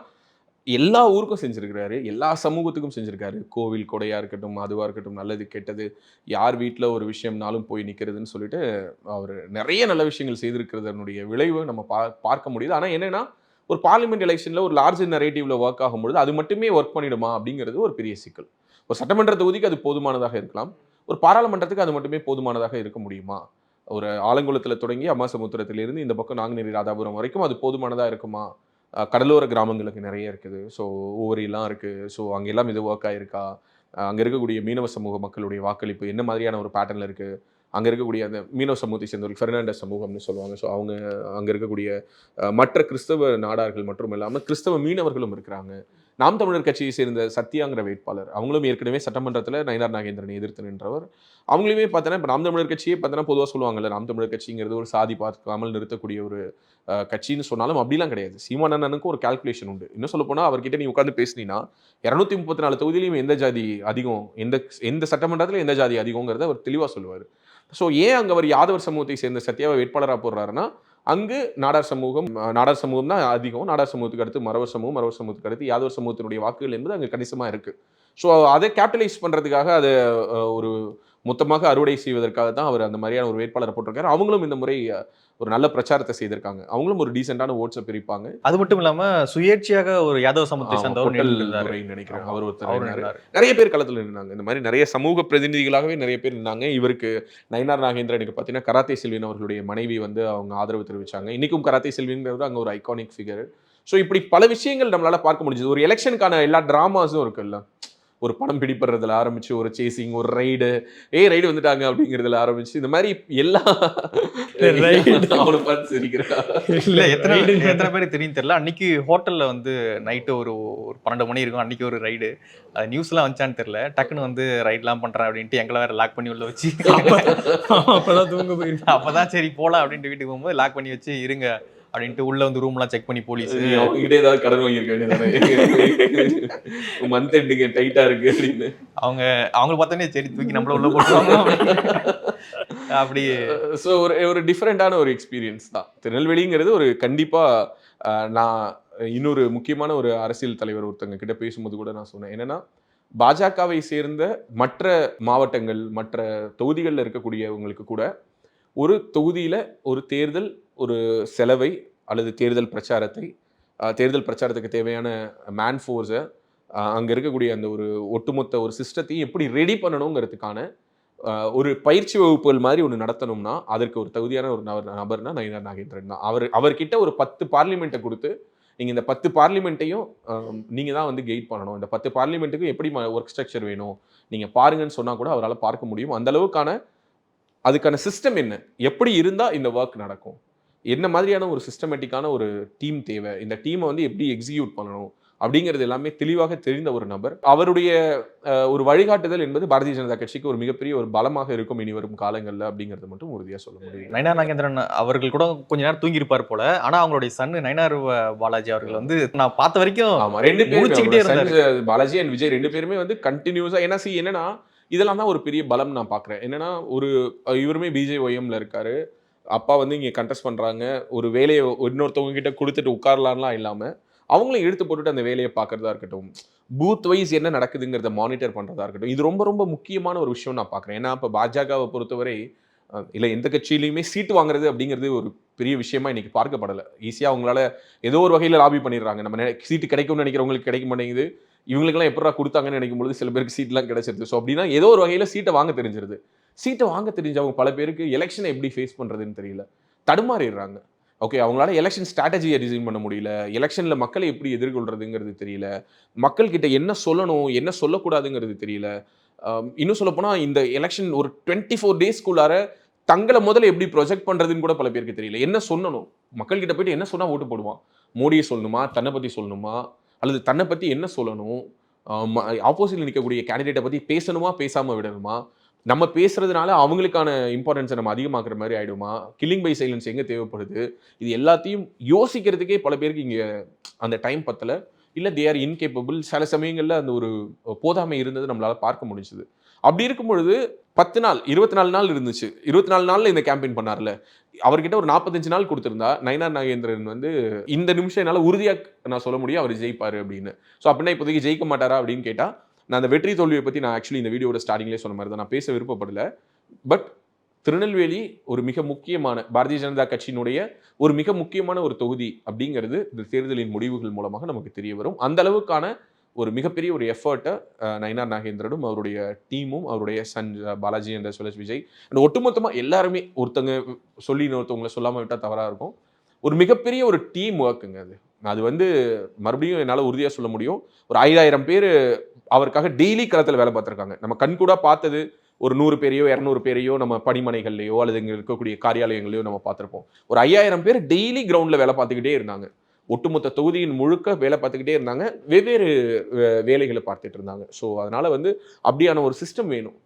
எல்லா ஊருக்கும் செஞ்சுருக்கிறாரு. எல்லா சமூகத்துக்கும் செஞ்சுருக்காரு. கோவில் கொடையாக இருக்கட்டும் அதுவாக இருக்கட்டும் நல்லது கெட்டது யார் வீட்டில் ஒரு விஷயம்னாலும் போய் நிற்கிறதுன்னு சொல்லிட்டு அவர் நிறைய நல்ல விஷயங்கள் செய்திருக்கிறதனுடைய விளைவு நம்ம பா பார்க்க முடியுது. ஆனால் என்னென்னா ஒரு பார்லிமெண்ட் எலெக்ஷனில் ஒரு லார்ஜ் நரேட்டிவ்ல ஒர்க் ஆகும்பொழுது அது மட்டுமே ஒர்க் பண்ணிடுமா அப்படிங்கிறது ஒரு பெரிய சிக்கல். ஒரு சட்டமன்ற தொகுதிக்கு அது போதுமானதாக இருக்கலாம். ஒரு பாராளுமன்றத்துக்கு அது மட்டுமே போதுமானதாக இருக்க முடியுமா? ஒரு ஆலங்குளத்தில் தொடங்கி அம்மாசமுத்திரத்திலிருந்து இந்த பக்கம் நாங்குநேரி ராதாபுரம் வரைக்கும் அது போதுமானதாக இருக்குமா? கடலோர கிராமங்களுக்கு நிறைய இருக்குது. ஸோ ஓவரிலாம் இருக்குது ஸோ அங்கெல்லாம் இது ஒர்க் ஆகிருக்கா அங்கே இருக்கக்கூடிய மீனவ சமூக மக்களுடைய வாக்களிப்பு என்ன மாதிரியான ஒரு பேட்டர்னில் இருக்குது அங்கே இருக்கக்கூடிய அந்த மீனவ சமூகத்தை சேர்ந்தவர்கள் ஃபெர்னாண்டஸ் சமூகம்னு சொல்லுவாங்க. ஸோ அவங்க அங்கே இருக்கக்கூடிய மற்ற கிறிஸ்தவ நாடார்கள் மட்டும் இல்லாமல் கிறிஸ்தவ மீனவர்களும் இருக்கிறாங்க. நாம் தமிழர் கட்சியை சேர்ந்த சத்யாங்கிற வேட்பாளர். அவங்களும் ஏற்கனவே சட்டமன்றத்தில் நயினார் நாகேந்திரனை எதிர்த்து நின்றவர். அவங்களுமே பார்த்தோன்னா இப்போ நாம் தமிழர் கட்சியே பார்த்தோன்னா பொதுவாக சொல்லுவாங்கல்ல நாம் தமிழர் கட்சிங்கிறது ஒரு சாதி பார்க்காமல் நிறுத்தக்கூடிய ஒரு கட்சின்னு சொன்னாலும் அப்படிலாம் கிடையாது. சீமானண்ணனுக்கு ஒரு கால்குலேஷன் உண்டு. இன்னும் சொல்ல போனால் அவர்கிட்ட நீ உட்காந்து பேசுனீங்கன்னா இரநூத்தி முப்பத்தி நாலு தொகுதியிலையும் எந்த ஜாதி அதிகம் எந்த எந்த சட்டமன்றத்தில் எந்த ஜாதி அதிகங்கிறத அவர் தெளிவாக சொல்லுவார். ஸோ ஏன் அங்கே அவர் யாதவர் சமூகத்தை சேர்ந்த சத்யாவை வேட்பாளராக போடுறாருன்னா அங்கு நாடார் சமூகம் நாடார் சமூகம் தான் அதிகம். நாடார் சமூகத்துக்கு அடுத்து மறவர் சமூகம் மரவ சமூகத்துக்கு அடுத்து யாதவர் சமூகத்தினுடைய வாக்குகள் என்பது அங்கே கணிசமாக இருக்குது ஸோ அதை கேபிட்டலைஸ் பண்ணுறதுக்காக அதை ஒரு மொத்தமாக அறுவடை செய்வதற்காக தான் அவர் அந்த மாதிரியான ஒரு வேட்பாளரை போட்டிருக்காரு. அவங்களும் இந்த முறை ஒரு நல்ல பிரச்சாரத்தை செய்திருக்காங்க. அவங்களும் ஒரு டீசெண்டான ஓட்ஸை பிரிப்பாங்க. அது மட்டும் இல்லாம சுயேட்சையாக ஒரு யாதவ சமூகத்தை ஆமா, சேர்ந்தவர் நினைக்கிறேன். அவர் ஒருத்தர். நிறைய பேர் களத்தில் நின்னாங்க. இந்த மாதிரி நிறைய சமூக பிரதிநிதிகளாகவே நிறைய பேர் நின்னாங்க. இவருக்கு நயினார் நாகேந்திரனுக்கு பார்த்தீங்கன்னா கராத்தே செல்வின் அவர்களுடைய மனைவி வந்து அவங்க ஆதரவு தெரிவிச்சாங்க. இன்னைக்கும் கராத்தே செல்விங்கிறது அங்கே ஒரு ஐகானிக் ஃபிகர் ஸோ இப்படி பல விஷயங்கள் நம்மளால பார்க்க முடிஞ்சது. ஒரு எலெக்ஷனுக்கான எல்லா டிராமாஸும் இருக்குல்ல. ஒரு படம் பிடிப்படுறதுல ஆரம்பிச்சு ஒரு சேசிங் ஒரு ரைடு ஏய் ரைடு வந்துட்டாங்க அப்படிங்கிறதுல ஆரம்பிச்சு இந்த மாதிரி எல்லா. <laughs> அவனை பார்த்து சிரிக்கிறான். இல்ல எத்தனை எத்தனை பேருக்கு தெரியும் தெரியல. அன்னைக்கு ஹோட்டல்ல வந்து நைட்டு ஒரு ஒரு பன்னெண்டு மணி இருக்கும் அன்னைக்கு ஒரு ரைடு அது நியூஸ்லாம் வந்துச்சான்னு தெரியல. டக்குன்னு வந்து ரைட்லாம் பண்றேன் அப்படின்ட்டு எங்களை வேற லாக் பண்ணி உள்ள வச்சு. அப்பதான் தூங்க போயிருக்கேன் அப்பதான் சரி போலாம் அப்படின்ட்டு வீட்டுக்கு போகும்போது லாக் பண்ணி வச்சு இருங்க. அப்படின்ட்டு உள்ள வந்து ரூம்லாம் செக் பண்ணி போலீஸ் அவங்ககிட்ட ஏதாவது கடன் வாங்கியிருக்க மந்த் எண்டுங்க டைட்டா இருக்கு அப்படின்னு. அவங்க அவங்க பார்த்தோன்னே சரி தூக்கி நம்மள உள்ள <laughs> போட்டுருவாங்க. அப்படி ஸோ ஒரு ஒரு டிஃப்ரெண்டான ஒரு எக்ஸ்பீரியன்ஸ் தான். திருநெல்வேலிங்கிறது ஒரு கண்டிப்பா அஹ், நான் இன்னொரு முக்கியமான ஒரு அரசியல் தலைவர் ஒருத்தங்க கிட்ட பேசும்போது கூட நான் சொன்னேன். என்னன்னா பாஜகவை சேர்ந்த மற்ற மாவட்டங்கள் மற்ற தொகுதிகளில் இருக்கக்கூடியவங்களுக்கு கூட ஒரு தொகுதியில ஒரு தேர்தல் ஒரு செலவை அல்லது தேர்தல் பிரச்சாரத்தை தேர்தல் பிரச்சாரத்துக்கு தேவையான மேன் ஃபோர்ஸை அங்கே இருக்கக்கூடிய அந்த ஒரு ஒட்டுமொத்த ஒரு சிஸ்டத்தையும் எப்படி ரெடி பண்ணணுங்கிறதுக்கான ஒரு பயிற்சி வகுப்புகள் மாதிரி ஒன்று நடத்தணும்னா அதற்கு ஒரு தகுதியான ஒரு நபர் நபர்னா நயினார் நாகேந்திரன் தான். அவர் அவர்கிட்ட ஒரு பத்து பார்லிமெண்ட்டை கொடுத்து நீங்கள் இந்த பத்து பார்லிமெண்ட்டையும் நீங்கள் தான் வந்து கெயிட் பண்ணணும். இந்த பத்து பார்லிமெண்ட்டுக்கு எப்படி ஒர்க் ஸ்ட்ரக்சர் வேணும்? நீங்கள் பாருங்கன்னு சொன்னால் கூட அவரால் பார்க்க முடியும். அந்த அளவுக்கான அதுக்கான சிஸ்டம் என்ன? எப்படி இருந்தால் இந்த ஒர்க் நடக்கும்? என்ன மாதிரியான ஒரு சிஸ்டமேட்டிக்கான ஒரு டீம் தேவை? இந்த டீமை வந்து எப்படி எக்ஸிக்யூட் பண்ணணும்? அப்படிங்கிறது எல்லாமே தெளிவாக தெரிந்த ஒரு நபர். அவருடைய ஒரு வழிகாட்டுதல் என்பது பாரதிய ஜனதா கட்சிக்கு ஒரு மிகப்பெரிய ஒரு பலமாக இருக்கும் இனி வரும் காலங்களில் அப்படிங்கிறது மட்டும் உறுதியாக சொல்ல முடியும். நயனார் நாகேந்திரன் அவர்கள் கூட கொஞ்ச நேரம் தூங்கி இருப்பார் போல. ஆனா அவங்களுடைய சன்னு நயனார் பாலாஜி அவர்கள் வந்து நான் பார்த்த வரைக்கும் ஆமா ரெண்டு பேரும் பாலாஜி அண்ட் விஜய் ரெண்டு பேருமே வந்து கண்டினியூஸா ஏன்னா see என்னன்னா இதெல்லாம் தான் ஒரு பெரிய பலம் நான் பாக்குறேன் என்னன்னா ஒரு இவருமே பிஜே ஒய்எம்ல இருக்காரு. அப்பா வந்து இங்கே கண்டெஸ்ட் பண்ணுறாங்க ஒரு வேலையை இன்னொருத்தவங்க கிட்ட கொடுத்துட்டு உட்காரலான்லாம் இல்லாமல் அவங்களும் எடுத்து போட்டுட்டு அந்த வேலையை பார்க்குறதா இருக்கட்டும். பூத் வைஸ் என்ன நடக்குதுங்கிறத மானிட்டர் பண்ணுறதா இருக்கட்டும். இது ரொம்ப ரொம்ப முக்கியமான ஒரு விஷயம் நான் பார்க்குறேன். ஏன்னா இப்போ பாஜகவை பொறுத்தவரை இல்லை எந்த கட்சியிலையுமே சீட்டு வாங்குறது அப்படிங்கிறது ஒரு பெரிய விஷயமா இன்னைக்கு பார்க்கப்படலை. ஈஸியாக அவங்களால ஏதோ ஒரு வகையில் லாபி பண்ணிடுறாங்க. நம்ம சீட்டு கிடைக்கும்னு நினைக்கிறவங்களுக்கு கிடைக்க மாட்டேங்குது. இவங்களுக்கெல்லாம் எப்படா கொடுத்தாங்கன்னு நினைக்கும் பொழுது சில பேருக்கு சீட்லாம் கிடைச்சிருது. ஸோ அப்படின்னா ஏதோ ஒரு வகையில் சீட்டை வாங்க தெரிஞ்சிருது. சீட்டை வாங்க தெரிஞ்சவங்க பல பேருக்கு எலெக்ஷனை எப்படி ஃபேஸ் பண்ணுறதுன்னு தெரியல. தடுமாறிடுறாங்க. ஓகே அவங்களால எலெக்ஷன் ஸ்ட்ராட்டஜியை டிசைன் பண்ண முடியல. எலெக்ஷனில் மக்களை எப்படி எதிர்கொள்றதுங்கிறது தெரியல. மக்கள்கிட்ட என்ன சொல்லணும் என்ன சொல்லக்கூடாதுங்கிறது தெரியல. இன்னும் சொல்லப்போனால் இந்த எலெக்ஷன் ஒரு டுவெண்ட்டி ஃபோர் டேஸ்க்குள்ளார தங்களை முதல்ல எப்படி ப்ரொஜெக்ட் பண்ணுறதுன்னு கூட பல பேருக்கு தெரியல. என்ன சொல்லணும்? மக்கள்கிட்ட போயிட்டு என்ன சொன்னால் ஓட்டு போடுவான்? மோடியை சொல்லணுமா? தன்னை பற்றி சொல்லணுமா? அல்லது தன்னை பற்றி என்ன சொல்லணும்? ஆப்போசிட்ல நிற்கக்கூடிய கேண்டிடேட்டை பற்றி பேசணுமா பேசாமல் விடணுமா? நம்ம பேசுறதுனால அவங்களுக்கான இம்பார்ட்டன்ஸை நம்ம அதிகமாக்குற மாதிரி ஆயிடுமா? கில்லிங் பை சைலன்ஸ் எங்கே தேவைப்படுது? இது எல்லாத்தையும் யோசிக்கிறதுக்கே பல பேருக்கு இங்கே அந்த டைம் பத்தல. இல்லை தே ஆர் இன்கேப்பபிள் சில சமயங்களில் அந்த ஒரு போதாமை இருந்தது நம்மளால் பார்க்க முடிஞ்சுது. அப்படி இருக்கும் பொழுது பத்து நாள் இருபத்தி நாலு நாள் இருந்துச்சு. இருபத்தி நாலு நாளில் இந்த கேம்பெயின் பண்ணார்ல. அவர்கிட்ட ஒரு நாற்பத்தஞ்சு நாள் கொடுத்துருந்தா நயனார் நாகேந்திரன் வந்து இந்த நிமிஷம் என்னால் உறுதியாக நான் சொல்ல முடியும் அவர் ஜெயிப்பார் அப்படின்னு. ஸோ அப்படின்னா இப்போதைக்கு ஜெயிக்க மாட்டாரா அப்படின்னு கேட்டால் நான் அந்த வெற்றி தோல்வியை பற்றி நான் ஆக்சுவலி இந்த வீடியோட ஸ்டார்டிங்லேயே சொன்ன மாதிரி தான் நான் பேச விருப்பப்படலை. பட் திருநெல்வேலி ஒரு மிக முக்கியமான பாரதிய ஜனதா கட்சியினுடைய ஒரு மிக முக்கியமான ஒரு தொகுதி அப்படிங்கிறது இந்த தேர்தலின் முடிவுகள் மூலமாக நமக்கு தெரிய வரும். அந்த அளவுக்கான ஒரு மிகப்பெரிய ஒரு எஃபர்ட்டை நயினார் நாகேந்திரனும் அவருடைய டீமும் அவருடைய சன் பாலாஜி என்ற சுரேஷ் விஜய். அண்ட் ஒட்டுமொத்தமாக எல்லாருமே ஒருத்தங்க சொல்லி இன்னொருத்தவங்களை சொல்லாமல் விட்டால் தவறாக இருக்கும். ஒரு மிகப்பெரிய ஒரு டீம் ஒர்க்குங்க அது. அது வந்து மறுபடியும் என்னால் உறுதியாக சொல்ல முடியும். ஒரு ஐயாயிரம் பேர் அவருக்காக டெய்லி களத்தில் வேலை பார்த்துருக்காங்க. நம்ம கண்கூடா பார்த்தது ஒரு நூறு பேரையோ இரநூறு பேரையோ நம்ம பணிமனைகள்லையோ அல்லது இங்கே இருக்கக்கூடிய காரியாலயங்களையோ நம்ம பார்த்துருப்போம். ஒரு ஐயாயிரம் பேர் டெய்லி கிரவுண்டில் வேலை பார்த்துக்கிட்டே இருந்தாங்க. ஒட்டுமொத்த தொகுதியின் முழுக்க வேலை பார்த்துக்கிட்டே இருந்தாங்க. வெவ்வேறு வே- வேலைகளை பார்த்துட்டு இருந்தாங்க. ஸோ அதனால் வந்து அப்படியான ஒரு சிஸ்டம் வேணும்.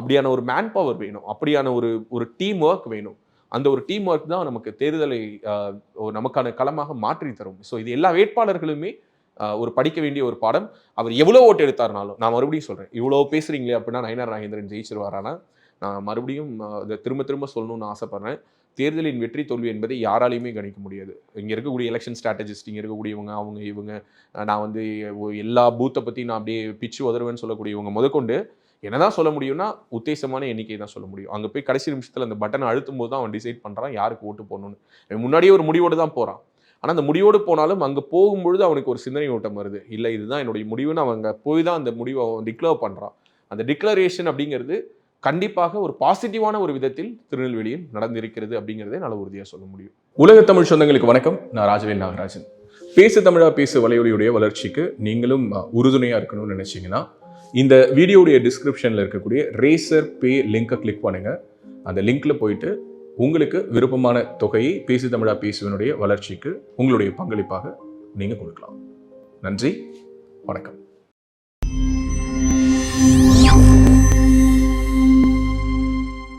அப்படியான ஒரு மேன் பவர் வேணும். அப்படியான ஒரு ஒரு டீம் ஒர்க் வேணும். அந்த ஒரு டீம் ஒர்க் தான் நமக்கு தேர்தலை ஒரு நமக்கான களமாக மாற்றி தரும். ஸோ இது எல்லா வேட்பாளர்களுமே ஒரு படிக்க வேண்டிய ஒரு பாடம். அவர் எவ்வளோ ஓட்டு எடுத்தாருனாலும் நான் மறுபடியும் சொல்கிறேன் இவ்வளோ பேசுகிறீங்களே அப்படின்னா நயனார் நாகேந்திரன் ஜெயிச்சிருவாரானா? நான் மறுபடியும் இதை திரும்ப திரும்ப சொல்லணும்னு ஆசைப்பட்றேன். தேர்தலின் வெற்றி தோல்வி என்பதை யாராலையுமே கணிக்க முடியாது. இங்கே இருக்கக்கூடிய எலெக்ஷன் ஸ்ட்ராட்டஜிஸ்ட் இங்கே இருக்கக்கூடியவங்க அவங்க இவங்க நான் வந்து எல்லா பூத்தை பற்றி நான் அப்படியே பிச்சு உதருவேன்னு சொல்லக்கூடியவங்க முதற்கொண்டு என்னதான் சொல்ல முடியும்னா உத்தேசமான எண்ணிக்கை தான் சொல்ல முடியும். அங்கே போய் கடைசி நிமிஷத்தில் அந்த பட்டனை அழுத்தும் போது தான் அவன் டிசைட் பண்ணுறான் யாருக்கு ஓட்டு போடணும்னு. முன்னாடியே ஒரு முடிவோடு தான் போகிறான் ஆனால் அந்த முடிவோடு போனாலும் அங்கே போகும்பொழுது அவனுக்கு ஒரு சிந்தனை ஓட்டம் வருது. இல்லை இதுதான் என்னுடைய முடிவுன்னு அவங்க போய் தான் அந்த முடிவை அவன் டிக்ளேர் பண்ணுறான் அந்த டிக்ளரேஷன் அப்படிங்கிறது கண்டிப்பாக ஒரு பாசிட்டிவான ஒரு விதத்தில் திருநெல்வேலியில் நடந்திருக்கிறது அப்படிங்கிறதே நல்ல உறுதியாக சொல்ல முடியும். உலக தமிழ் சொந்தங்களுக்கு வணக்கம். நான் ராஜவேல் நாகராஜன். பேசு தமிழா பேசு வலையொலியுடைய வளர்ச்சிக்கு நீங்களும் உறுதுணையாக இருக்கணும்னு நினச்சிங்கன்னா இந்த வீடியோடைய டிஸ்கிரிப்ஷனில் இருக்கக்கூடிய ரேசர் பே லிங்கை கிளிக் பண்ணுங்க. அந்த லிங்க்ல போயிட்டு உங்களுக்கு விருப்பமான தொகையை பேசு தமிழா பேசுவனுடைய வளர்ச்சிக்கு உங்களுடைய பங்களிப்பாக நீங்கள் கொடுக்கலாம். நன்றி. வணக்கம்.